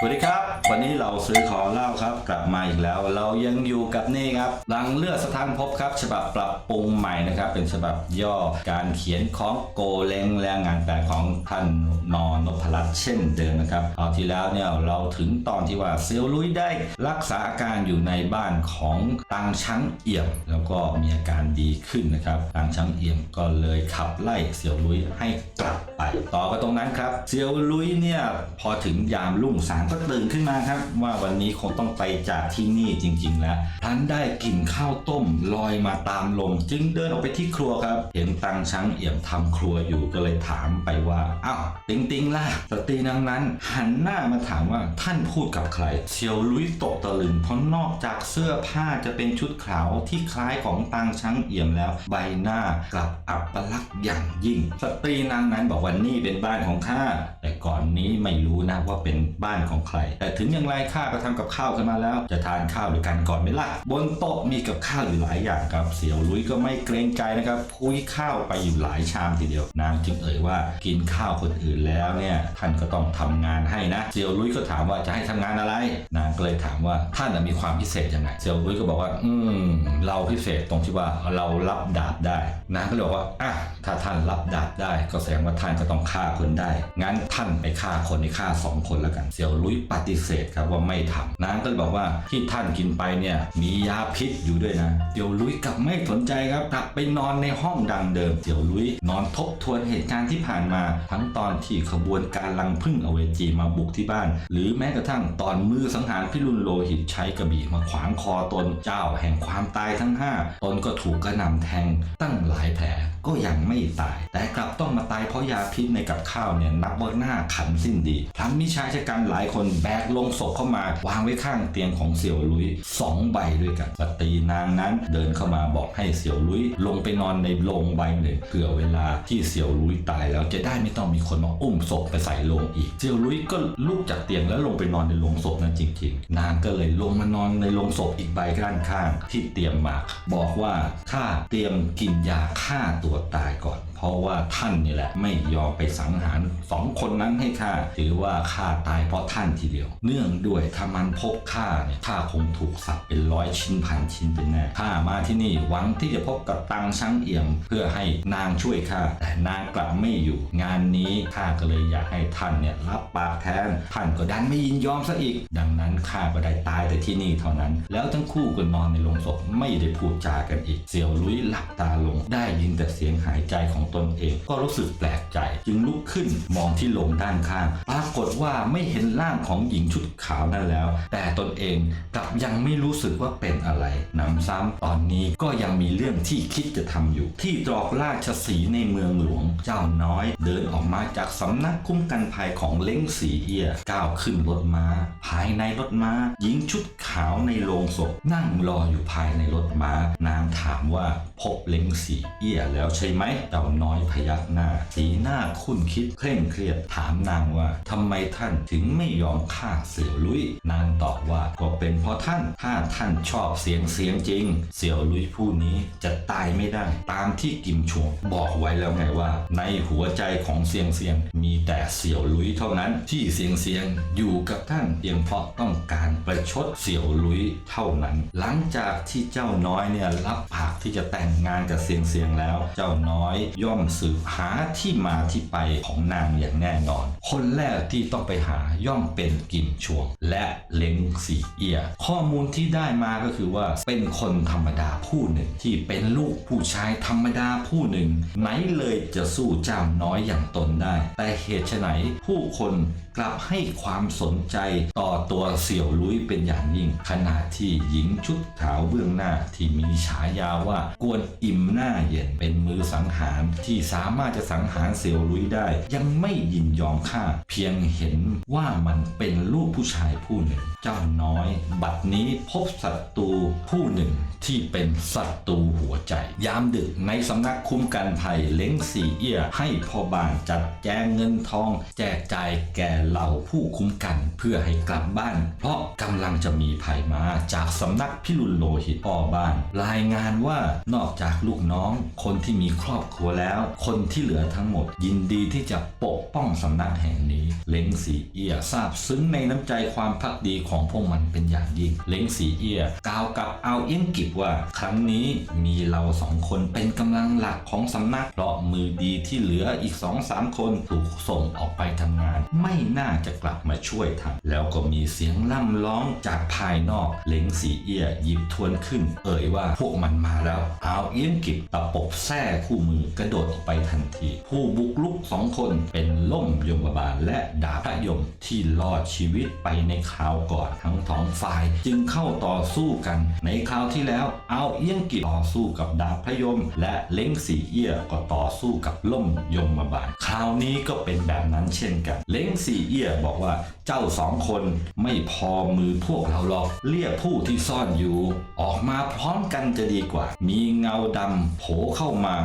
สวัสดีครับ วันนี้เราซื้อขอเล่าครับ กลับมาอีกแล้ว เรายังอยู่กับนี่ครับหลังเลือดสถานพบครับ ฉบับปรับปรุงใหม่นะครับ เป็นฉบับย่อการเขียนของโกเลงและงานแปลของท่านนอนพรัตเช่นเดิมนะครับเอาที่แล้วเนี่ยเราถึงตอนที่ว่าเซียวลุยได้รักษาอาการอยู่ในบ้านของตังช้างเอี่ยมแล้วก็มีอาการดีขึ้นนะครับตังช้างเอี่ยมก็เลยขับไล่เซียวลุยให้กลับไป ต่อกันตรงนั้นครับเซียวลุยเนี่ยพอถึงยามรุ่งสางก็ตื่นขึ้นมาครับว่าวันนี้คงต้องไปจากที่นี่จริง ๆ แล้วทันได้กลิ่นข้าวต้มลอยมาตามลม จึงเดินออกไปที่ครัวครับ เห็นตังช้างเอี่ยมทำครัวอยู่ก็เลยถามไปว่าอ้าวติงติงล่ะสตรีนางนั้น หันหน้ามาถามว่าท่านพูดกับใคร เซียวลุยตกตะลึงเพราะนอกจากเสื้อผ้าจะเป็นชุดขาวที่คล้ายของตังช้างเอี่ยมแล้ว ใบหน้ากลับอับปลักษณ์อย่างยิ่ง สตรีนางนั้นบอกว่านี่เป็นบ้านของข้าแต่ก่อนนี้ไม่รู้นะว่าเป็นบ้านของใคร แต่ถึงอย่างไรข้าก็ทำกับข้าวขึ้นมาแล้ว จะทานข้าวด้วยกันก่อนไหมล่ะบนโต๊ะมีกับข้าวอยู่หลายอย่างครับ เสี่ยวลุยก็ไม่เกรงใจนะครับพุ้ยข้าวไปอยู่หลายชามทีเดียวนางจึงเอ่ยว่ากินข้าวคนอื่นแล้วเนี่ยท่านก็ต้องทำงานให้นะเสี่ยวลุยก็ถามว่าจะให้ทำงานอะไรนางก็เลยถามว่าท่านมีความพิเศษยังไงเสี่ยวลุยก็บอกว่า อืมเราพิเศษตรงที่ว่าเรารับดาบได้นางก็เลยบอกว่าอะถ้าท่านรับดาบได้ก็แสดงว่าท่านก็ต้องฆ่าคนได้ งั้นท่านไปฆ่าคนในฆ่าสองคนแล้วกัน เสี่ยวลุยปฏิเสธครับว่าไม่ทำนางก็เลยบอกว่าที่ท่านกินไปเนี่ยมียาพิษอยู่ด้วยนะเสี่ยวลุยกลับไม่สนใจครับกลับไปนอนในห้องดังเดิมเสี่ยวลุยนอนทบทวนเหตุการณ์ที่ผ่านมา ทั้งตอนที่ขบวนการลังพึ่งอเวจีมาบุกที่บ้าน หรือแม้กระทั่งตอนมือสังหารพิรุณโลหิตใช้กระบี่มาขวางคอตนเจ้าแห่งความตายทั้งห้าตนก็ถูกกระหน่ำแทงตั้งหลายแผลก็ยังไม่ตาย แต่กลับต้องมาตายเพราะยาพิษในกับข้าวเนี่ยนับว่าหน้าขันสิ้นดีพลันมีชายชะกันหลายคนแบกลลงศพเข้ามาวางไว้ข้างเตียงของเสี่ยวลุยสองใบด้วยกันสตรีนางนั้นเดินเข้ามาบอกให้เสี่ยวลุยลงไปนอนในโลงใบหนึ่งเผื่อเวลาที่เสี่ยวลุยตายแล้วจะได้ไม่ต้องมีคนมาอุ้มศพไปใส่โลงอีก เสี่ยวลุยก็ลุกจากเตียงแล้วลงไปนอนในโลงศพนั้นจริง ๆ นางก็เลยลงมานอนในโลงศพอีกใบด้านข้างที่เตรียมมาบอกว่าข้าเตรียมกินยาฆ่าตัวตายก่อน เพราะว่าท่านนี่แหละไม่ยอมไปสังหารสองคนนั้นให้ข้าถือว่าข้าตายเพราะท่านทีเดียว เนื่องด้วยถ้ามันพบข้าเนี่ยข้าคงถูกสับเป็นร้อยชิ้นพันชิ้นเป็นแน่ข้ามาที่นี่หวังที่จะพบกับตังช่างเอี่ยม เพื่อให้นางช่วยข้าแต่นางกลับไม่อยู่ งานนี้ข้าก็เลยอยากให้ท่านเนี่ยรับปากแทนท่านก็ดันไม่ยินยอมซะอีก ดังนั้นข้าก็ได้ตายแต่ที่นี่เท่านั้น แล้วทั้งคู่ก็นอนในโรงศพไม่ได้พูดจากันอีก เสี่ยวลุยหลับตาลงได้ยินแต่เสียงหายใจของตนเอง ก็รู้สึกแปลกใจ จึงลุกขึ้นมองที่โลงด้านข้าง ปรากฏว่าไม่เห็นร่างของหญิงชุดขาวนั่นแล้ว แต่ตนเองกลับยังไม่รู้สึกว่าเป็นอะไรนำซ้ำตอนนี้ก็ยังมีเรื่องที่คิดจะทำอยู่ ที่ตรอกราชสีในเมืองหลวง เจ้าน้อย เดินออกมาจากสำนักคุ้มกันภัยของเล้งสีเอียก้าวขึ้นรถม้า ภายในรถม้า หญิงชุดขาวในโรงศพนั่งรออยู่ภายในรถม้านางถามว่าพบเล้งสีเอียแล้วใช่ไหมเจ้าน้อยพยักหน้า สีหน้าคุ้นคิดเคร่งเครียดถามนางว่าทำไมท่านถึงไม่ยอมฆ่าเสี่ยวลุย นางตอบว่าก็เป็นเพราะท่านถ้าท่านชอบเสียงเสียงจริง เสี่ยวลุยผู้นี้จะตายไม่ได้ ตามที่กิมชวงบอกไว้แล้วไงว่า ในหัวใจของเสียงเสียงมีแต่เสี่ยวลุยเท่านั้น ที่เสียงเสียงอยู่กับท่านเพียงเพราะต้องการประชดเสี่ยวลุยเท่านั้น หลังจากที่เจ้าน้อยเนี่ยรับปากที่จะแต่งงานกับเสียงเสียงแล้ว เจ้าน้อยยอมสืบหาที่มาที่ไปของนางอย่างแน่นอน คนแรกที่ต้องไปหาย่อมเป็นกิมชวง และเล้งสีเอีย ข้อมูลที่ได้มาก็คือว่าเป็นคนธรรมดาผู้หนึ่งที่เป็นลูกผู้ชายธรรมดาผู้หนึ่ง ไหนเลยจะสู้เจ้าน้อยอย่างตนได้ แต่เหตุไฉนผู้คนกลับให้ความสนใจต่อตัวเสี่ยวลุยเป็นอย่างยิ่ง ขณะที่หญิงชุดขาวเบื้องหน้าที่มีฉายาว่ากวนอิ่มหน้าเย็นเป็นมือสังหารที่สามารถจะสังหารเสี่ยวลุยได้ ยังไม่ยินยอมฆ่า เพียงเห็นว่ามันเป็นลูกผู้ชายผู้หนึ่ง เจ้าน้อย บัดนี้พบศัตรูผู้หนึ่งที่เป็นศัตรูหัวใจ ยามดึกในสำนักคุ้มกันภัยเล้งสีเอี้ย ให้พ่อบ้านจัดแจงเงินทอง แจกจ่ายแก่เหล่าผู้คุ้มกันเพื่อให้กลับบ้าน เพราะกำลังจะมีภัยมาจากสำนักพิรุณโลหิตพ่อบ้าน รายงานว่านอกจากลูกน้องคนที่มีครอบครัวแล้วแล้วคนที่เหลือทั้งหมด ยินดีที่จะปกป้องสำนักแห่งนี้ เล้งสีเอียทราบซึ้งในน้ำใจความพักดีของพวกมันเป็นอย่างยิ่ง เล้งสีเอียกล่าวกับเอาเอี้ยงกิบว่า ครั้งนี้มีเราสองคนเป็นกำลังหลักของสำนักเพราะมือดีที่เหลืออีกสองสามคนถูกส่งออกไปทำงาน ไม่น่าจะกลับมาช่วยทันแล้วก็มีเสียงล่ำร้องจากภายนอกเล้งสีเอียหยิบทวนขึ้น เอ่ยว่าพวกมันมาแล้วเอาเอี้ยงกิบตะปบแท้คู่มือกระโดดออกไปทันที ผู้บุกลุกสองคนเป็นล่มยมบาลและดาบพระยมที่รอดชีวิตไปในคราวก่อนทั้งสองฝ่ายจึงเข้าต่อสู้กัน ในคราวที่แล้วเอาเอี้ยงกิต่อสู้กับดาบพระยม และเล้งสีเอี้ยก็ต่อสู้กับล่มยมบาลคราวนี้ก็เป็นแบบนั้นเช่นกัน เล้งสีเอี้ยบอกว่าเจ้าสองคนไม่พอมือพวกเราหรอก เรียกผู้ที่ซ่อนอยู่ ออกมาพร้อมกันจะดีกว่า มีเงาดำโผล่เข้ามา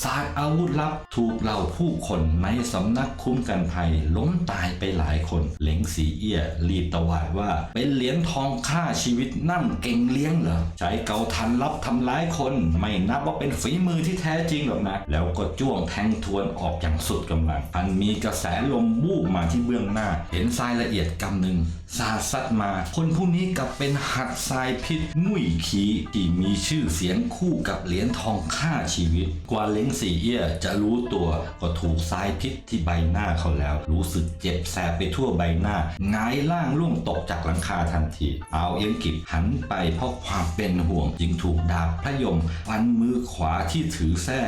ศาสตร์อาวุธลับถูกเหล่าผู้คนในสำนักคุ้มกันภัยล้มตายไปหลายคน เหลงสีเอี้ยรีบตวาดว่า เป็นเหรียญทองค่าชีวิตนั่นเก่งเลี้ยงเหรอใช้เกาทันรับทำร้ายคน ไม่นับว่าเป็นฝีมือที่แท้จริงหรอกนะ แล้วก็จ้วงแทงทวนออกอย่างสุดกำลังพันมีกระแสลมวูบมาที่เบื้องหน้า เห็นทรายละเอียดกำหนึ่งสาดซัดมา คนผู้นี้กลับเป็นหัดทรายพิษงุ่ยขีที่มีชื่อเสียงคู่กับเหรียญทองค่าชีวิตกว่าเลงสี่เอี้ยจะรู้ตัวก็ถูกทรายพิษที่ใบหน้าเขาแล้ว รู้สึกเจ็บแสบไปทั่วใบหน้าหงายล่างล่วงตกจากหลังคาทันที เอาเอียงกิบหันไปเพราะความเป็นห่วง จึงถูกดาบพระยมฟันมือขวาที่ถือแส้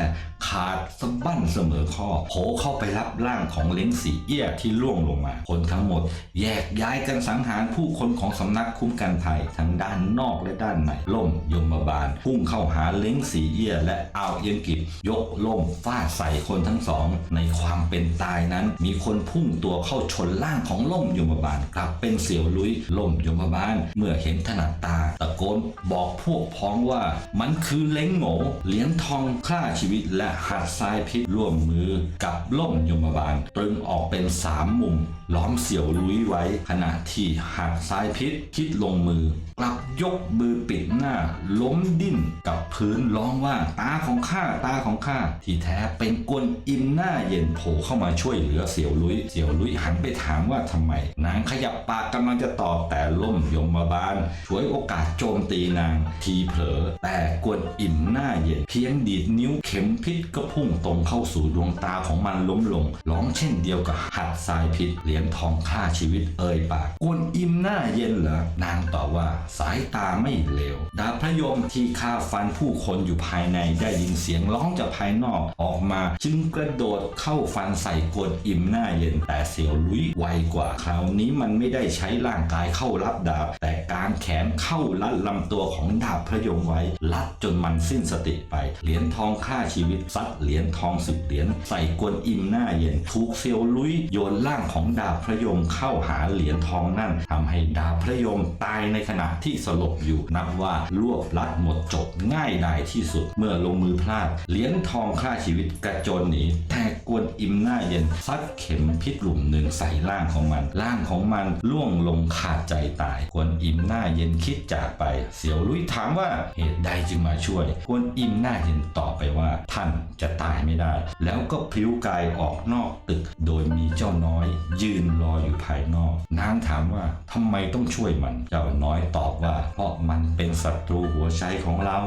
ขาดสะบั้นเสมอข้อโผล่เข้าไปรับร่างของเล้งสีเอี้ยที่ล่วงลงมา คนทั้งหมด แยกย้ายกันสังหารผู้คนของสำนักคุ้มกันภัยทั้งด้านนอกและด้านในล่มยมบาลพุ่งเข้าหาเล้งสีเอี้ยและอาวเอียงกิบยกล่มฟาดใส่คนทั้งสอง ในความเป็นตายนั้น มีคนพุ่งตัวเข้าชนล่างของล่มยมบาลกลับเป็นเสี่ยวลุยล่มยมบาลเมื่อเห็นถนัดตาตะโกนบอกพวกพ้องว่า มันคือเล้งโง่เหรียญทองค่าชีวิตและหัดทรายพิษร่วมมือกับล่มยมบาลตรึงออกเป็นสามมุมล้อมเสี่ยวลุยไว้ ขณะที่หักทรายพิษคิดลงมือกลับยกมือปิดหน้า ล้มดิ้นกับพื้นร้องว่าตาของข้าตาของข้าที่แท้เป็นกวนอิมหน้าเย็นโผล่เข้ามาช่วยเหลือเสี่ยวลุย เสี่ยวลุยหันไปถามว่าทำไม นางขยับปากกำลังจะตอบแต่ล่มยมมาบาลช่วยโอกาสโจมตีนาง ทีเผลอ แต่กวนอิมหน้าเย็น เพียงดีดนิ้วเข็มพิษก็พุ่งตรงเข้าสู่ดวงตาของมันล้มลงร้องเช่นเดียวกับหัดทรายพิษเยญทองค่าชีวิตเอ่ยปากกวนอิมหน้าเย็นเหรอนางตอบว่าสายตาไม่เลวดาบพระยมที่ฆ่าฟันผู้คนอยู่ภายในได้ยินเสียงร้องจากภายนอกออกมา จึงกระโดดเข้าฟันใส่กวนอิมหน้าเย็นแต่เสี่ยวลุยไวกว่าคราวนี้มันไม่ได้ใช้ร่างกายเข้ารับดาบ แต่การแขนเข้าลัดลำตัวของดาบพระยมไว้ ลัดจนมันสิ้นสติไป เหรียญทองค่าชีวิตซัดเหรียญทองสิบเหรียญใส่กวนอิมหน้าเย็นถูกเซียวลุยโยนร่างของดาบพระยมเข้าหาเหรียญทองนั่นทำให้ดาบพระยมตายในขณะที่สลบอยู่นับว่ารวบลัดหมดจบง่ายดายที่สุด เมื่อลงมือพลาดเหรียญทองค่าชีวิตกระโจนหนีแต่กวนอิมหน้าเย็นซัดเข็มพิษหลุมหนึ่งใส่ร่างของมัน ร่างของมันล่วงลงขาดใจตายกวนอิมหน้าเย็นคิดจากไป เสียวลุยถามว่าเหตุใดจึงมาช่วยกวนอิมหน้าเย็นตอบไปว่า ท่านจะตายไม่ได้ แล้วก็พลิ้วกายออกนอกตึก โดยมีเจ้าน้อยยืนรออยู่ภายนอก นางถามว่าทำไมต้องช่วยมันเจ้าน้อยตอบว่า เพราะมันเป็นศัตรูหัวใจของเรา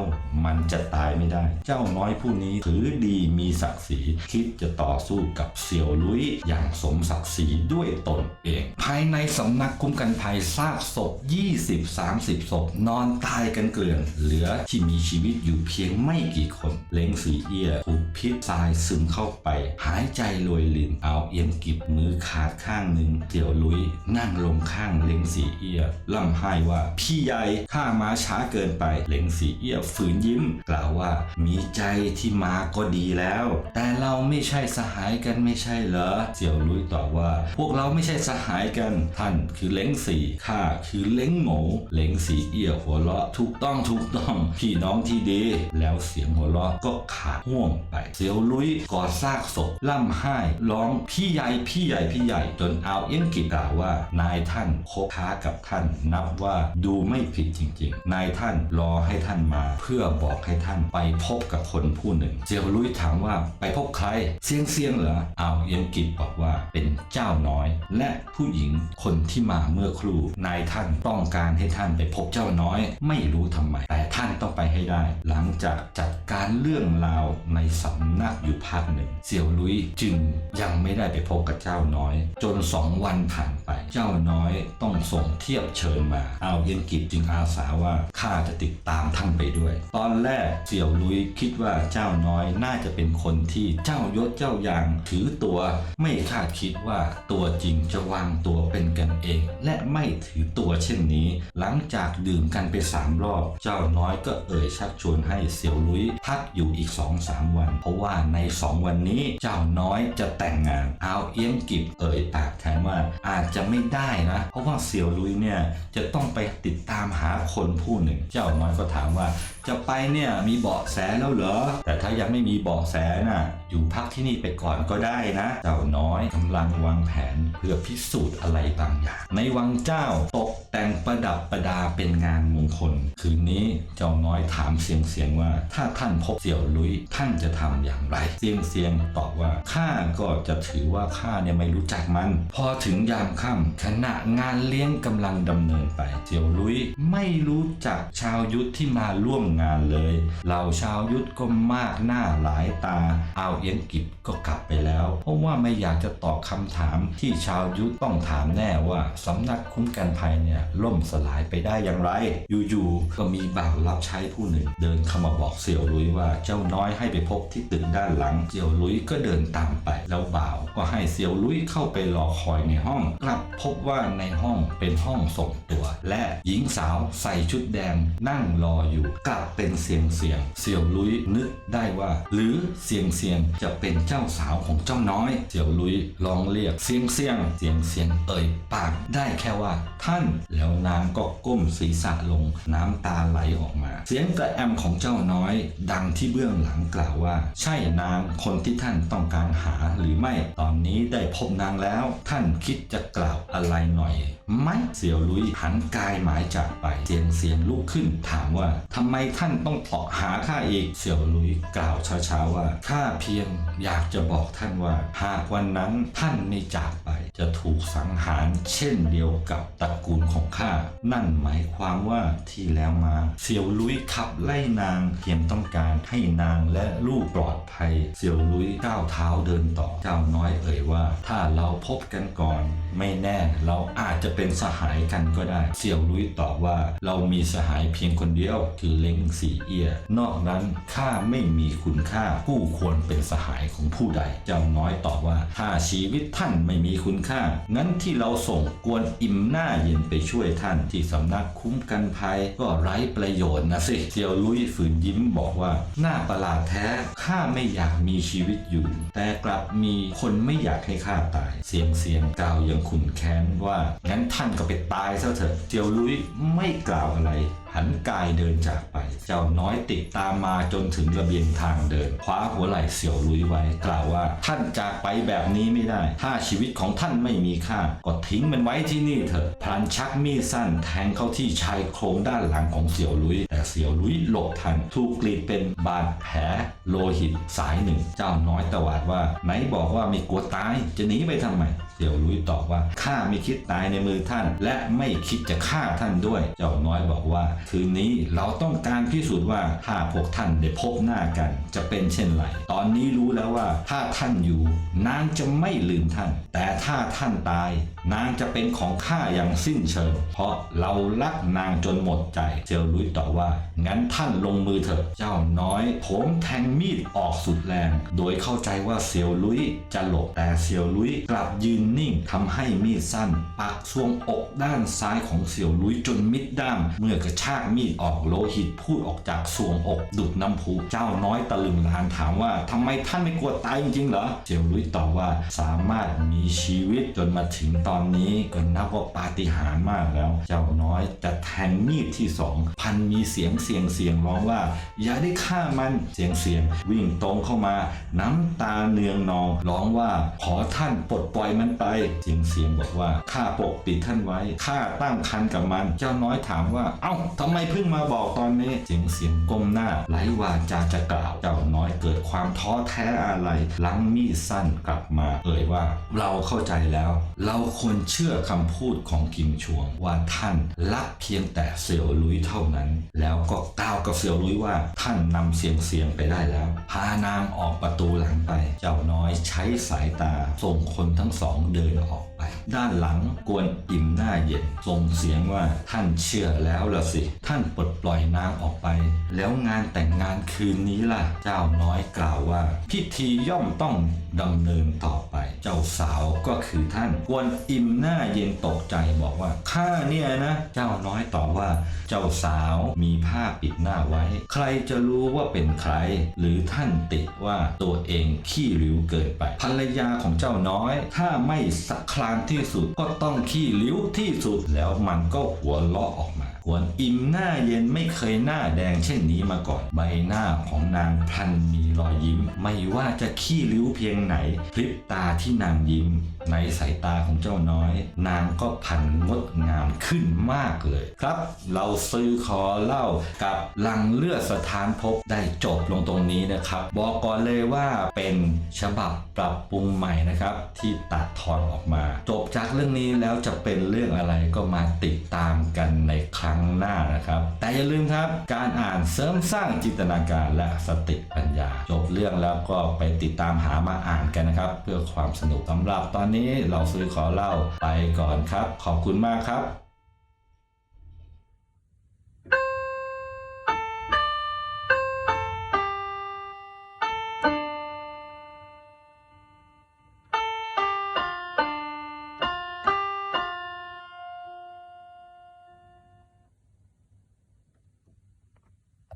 มันจะตายไม่ได้ เจ้าน้อยผู้นี้ถือดีมีศักดิ์ศรีคิดจะต่อสู้กับเสี่ยวลุยอย่างสมศักดิ์ศรีด้วยตนเอง ภายในสำนักคุ้มกันภัยซากศพ 20-30 ศพ นอนตายกันเกลื่อน เหลือที่มีชีวิตอยู่เพียงไม่กี่คน เล้งสีเอี้ยถูกพิษทรายซึมเข้าไป หายใจรวยลินเอาเอียงกิบมือขาดข้างหนึ่งเสี่ยวลุยนั่งลงข้างเล้งสีเอี้ยล่ำไห้ว่าพี่ใหญ่ข้ามาช้าเกินไปเล้งสีเอี้ยฝืนยิ้ม กล่าวว่ามีใจที่มาก็ดีแล้ว แต่เราไม่ใช่สหายกันไม่ใช่เหรอเสี่ยวลุยตอบว่า พวกเราไม่ใช่สหายกัน ท่านคือเล้งสีข้าคือเล้งโง่เล้งสีเอี้ยหัวเราะถูกต้องถูกต้องพี่น้องที่ดี แล้วเสียงหัวเราะก็ขาดห่วงไปเสียวลุยกอดซากศพล่ำไห้ร้องพี่ใหญ่พี่ใหญ่พี่ใหญ่จนเอาเอี้ยงกิกล่าวว่านายท่านคบค้ากับท่าน นับว่าดูไม่ผิดจริงๆ นายท่านรอให้ท่านมา เพื่อบอกให้ท่านไปพบกับคนผู้หนึ่ง เจียวลุยถามว่าไปพบใครเสียงเสียงเหรอเอาเอี้ยงกิกบอกว่าเป็นเจ้าน้อย และผู้หญิงคนที่มาเมื่อครู่ นายท่านต้องการให้ท่านไปพบเจ้าน้อย ไม่รู้ทำไม แต่ท่านต้องไปให้ได้ หลังจากจัดการเรื่องราวในสำนักอยู่ภาคหนึ่ง เสี่ยวลุยจึงยังไม่ได้ไปพบกับเจ้าน้อย จนสองวันผ่านไป เจ้าน้อยต้องส่งเทียบเชิญมา เอาเย็นกิจจึงอาสาว่าข้าจะติดตามท่านไปด้วย ตอนแรกเสี่ยวลุยคิดว่าเจ้าน้อยน่าจะเป็นคนที่เจ้ายศเจ้าอย่างถือตัวไม่คาดคิดว่าตัวจริงจะวางตัวเป็นกันเอง และไม่ถือตัวเช่นนี้ หลังจากดื่มกันไปสามรอบ เจ้าน้อยก็เอ่ยชักชวนให้เสี่ยวลุยพักอยู่อีกสองสามวัน เพราะว่าในสองวันนี้เจ้าน้อยจะแต่งงานเอาเอี้ยงกิบเอ่ยปากแทนว่าอาจจะไม่ได้นะ เพราะว่าเสี่ยวลุยเนี่ยจะต้องไปติดตามหาคนผู้หนึ่ง เจ้าน้อยก็ถามว่า จะไปเนี่ยมีเบาะแสแล้วเหรอ แต่ถ้ายังไม่มีเบาะแสน่ะ อยู่พักที่นี่ไปก่อนก็ได้นะ เจ้าน้อยกำลังวางแผนเพื่อพิสูจน์อะไรบางอย่าง ในวังเจ้าตก แต่งประดับประดาเป็นงานมงคล คืนนี้เจ้าน้อยถามเสียงเสียงว่า ถ้าท่านพบเสี่ยวลุยท่านจะทำอย่างไร เสียงเสียงตอบว่าข้าก็จะถือว่าข้าเนี่ยไม่รู้จักมัน พอถึงยามค่ำขณะงานเลี้ยงกำลังดำเนินไป เสี่ยวลุยไม่รู้จักชาวยุทธที่มาร่วมงานเลยเหล่าชาวยุทธก็มากหน้าหลายตาเอาเอียงกิบก็กลับไปแล้ว เพราะว่าไม่อยากจะตอบคำถามที่ชาวยุทธต้องถามแน่ว่าสำนักคุ้มกันภัยเนี่ยล่มสลายไปได้อย่างไร อยู่ๆก็มีบ่าวรับใช้ผู้หนึ่ง เดินเข้ามาบอกเสี่ยวลุยว่าเจ้าน้อยให้ไปพบที่ตึกด้านหลัง เสี่ยวลุยก็เดินตามไป แล้วบ่าวก็ให้เสี่ยวลุยเข้าไปรอคอยในห้อง กลับพบว่าในห้องเป็นห้องส่งตัว และหญิงสาวใส่ชุดแดงนั่งรออยู่กลับเป็นเสียงเสียง เสี่ยวลุยนึกได้ว่า หรือเสียงเสียงจะเป็นเจ้าสาวของเจ้าน้อย เสี่ยวลุยลองเรียกเสียงเสียงเสียงเสียงเอ่ยปากได้แค่ว่า ท่านแล้วนางก็ก้มศีรษะลงน้ำตาไหลออกมา เสียงกระแอมของเจ้าน้อย ดังที่เบื้องหลังกล่าวว่า ใช่นางคนที่ท่านต้องการหาหรือไม่ ตอนนี้ได้พบนางแล้ว ท่านคิดจะกล่าวอะไรหน่อย ไหมเสี่ยวลุยหันกายหมายจากไปเสียงเสียงลุกขึ้น ถามว่าทำไมท่านต้องเสาะหาข้าอีกเสี่ยวลุยกล่าวช้าๆว่าข้าเพียงอยากจะบอกท่านว่า หากวันนั้นท่านไม่จากไป จะถูกสังหารเช่นเดียวกับตระกูลของข้านั่นหมายความว่าที่แล้วมาเสี่ยวลุยขับไล่นางเพียงต้องการให้นางและลูกปลอดภัย เสี่ยวลุยก้าวเท้าเดินต่อเจ้าน้อยเอ่ยว่า ถ้าเราพบกันก่อน ไม่แน่เราอาจจะเป็นสหายกันก็ได้ เสี่ยวลุยตอบว่าเรามีสหายเพียงคนเดียวคือเล้งสีเอีย นอกนั้นข้าไม่มีคุณค่าผู้ควรเป็นสหายของผู้ใด เจ้าน้อยตอบว่าถ้าชีวิตท่านไม่มีคุณค่า งั้นที่เราส่งกวนอิ่มหน้าเย็นไปช่วยท่านที่สำนักคุ้มกันภัยก็ไร้ประโยชน์นะสิ เสี่ยวลุยฝืนยิ้มบอกว่า หน้าประหลาดแท้ข้าไม่อยากมีชีวิตอยู่ แต่กลับมีคนไม่อยากให้ข้าตาย เสียงเสียงกล่าวยังขุนแค้นว่างั้นท่านก็ไปตายซะเถอะเจียวลุยไม่กล่าวอะไร หันกายเดินจากไป เจ้าน้อยติดตามมาจนถึงระเบียงทางเดิน คว้าหัวไหล่เสี่ยวลุยไว้ กล่าวว่า ท่านจากไปแบบนี้ไม่ได้ ถ้าชีวิตของท่านไม่มีค่า ก็ทิ้งมันไว้ที่นี่เถอะพลันชักมีดสั้นแทงเข้าที่ชายโครงด้านหลังของเสี่ยวลุย แต่เสี่ยวลุยหลบทันถูกกรีดเป็นบาดแผลโลหิตสายหนึ่ง เจ้าน้อยตวาดว่าไหนบอกว่าไม่กลัวตาย จะหนีไปทำไมเสี่ยวลุยตอบว่าข้าไม่คิดตายในมือท่าน และไม่คิดจะฆ่าท่านด้วย เจ้าน้อยบอกว่าคืนนี้เราต้องการพิสูจน์ว่าถ้าพวกท่านได้พบหน้ากัน จะเป็นเช่นไร ตอนนี้รู้แล้วว่าถ้าท่านอยู่ นางจะไม่ลืมท่าน แต่ถ้าท่านตาย นางจะเป็นของข้าอย่างสิ้นเชิง เพราะเรารักนางจนหมดใจ เซียวลุยตอบว่า งั้นท่านลงมือเถอะ เจ้าน้อยผมแทงมีดออกสุดแรง โดยเข้าใจว่าเซียวลุยจะหลบ แต่เซียวลุยกลับยืนนิ่งทำให้มีดสั้น ปักซวงอกด้านซ้ายของเสียวลุยจนมิดด้าม เมื่อกระชากมีดออกโลหิตพูดออกจากซวงอก ดุดน้ำพุเจ้าน้อยตะลึงลานถามว่าทำไมท่านไม่กลัวตายจริงๆเหรอเสียวลุยตอบว่าสามารถมีชีวิตจนมาถึงตอนอนนี้ก็นับว่าปาฏิหาริย์มากแล้ว เจ้าน้อยจะแทงมีดที่สองพันมีเสียงเสียงเสียงร้องว่า อย่าได้ฆ่ามันเสียงเสียง วิ่งตรงเข้ามา น้ำตาเนืองนองร้องว่าขอท่านปลดปล่อยมันไป เสียงเสียงบอกว่าข้าปกปิดท่านไว้ข้าตั้งคันกับมัน เจ้าน้อยถามว่า เอ้าทำไมเพิ่งมาบอกตอนนี้ เสียงเสียงก้มหน้าไร้วาจาจะกล่าว เจ้าน้อยเกิดความท้อแท้อะไรลังมีดสั้นกลับมาเอ่ยว่า เราเข้าใจแล้ว เราควรเชื่อคำพูดของกิมชวง ว่าท่านรักเพียงแต่เสี่ยวลุยเท่านั้น แล้วก็กล่าวกับเสี่ยวลุยว่าท่านนำเสียงเสียงไปได้แล้ว พานางออกประตูหลังไป เจ้าน้อยใช้สายตาส่งคนทั้งสองเดินออกไป ด้านหลังกวนอิ่มาเย็นส่งเสียงว่าท่านเชื่อแล้วละสิ ท่านปลดปล่อยนางออกไป แล้วงานแต่งงานคืนนี้ล่ะ เจ้าน้อยกล่าวว่า พิธีย่อมต้องดำเนินต่อไป เจ้าสาวก็คือท่านกวนอิมหน้าเย็นตกใจบอกว่าข้าเนี่ยนะ เจ้าน้อยตอบว่า เจ้าสาวมีผ้าปิดหน้าไว้ ใครจะรู้ว่าเป็นใคร หรือท่านติว่าตัวเองขี้ริ้วเกินไปภรรยาของเจ้าน้อย ถ้าไม่สักครานที่สุดก็ต้องขี้ริ้วที่สุดแล้วมันก็หัวเราะออกมา กวนอิ่มหน้าเย็นไม่เคยหน้าแดงเช่นนี้มาก่อน ใบหน้าของนางพลันมีรอยยิ้ม ไม่ว่าจะขี้ริ้วเพียงไหน พลิบตาที่นางยิ้ม ในสายตาของเจ้าน้อย นางก็พันงดงามขึ้นมากเลยครับ เราซื้อขอเล่ากับลังเลือดสถานพบได้จบลงตรงนี้นะครับ บอกก่อนเลยว่าเป็นฉบับปรับปรุงใหม่นะครับ ที่ตัดทอนออกมา จบจากเรื่องนี้แล้วจะเป็นเรื่องอะไรก็มาติดตามกันในครั้งรั้งหน้านะครับ แต่อย่าลืมครับ การอ่านเสริมสร้างจินตนาการและสติปัญญา จบเรื่องแล้วก็ไปติดตามหามาอ่านกันนะครับ เพื่อความสนุกสำหรับตอนนี้เราซื้อขอเล่าไปก่อนครับ ขอบคุณมากครับ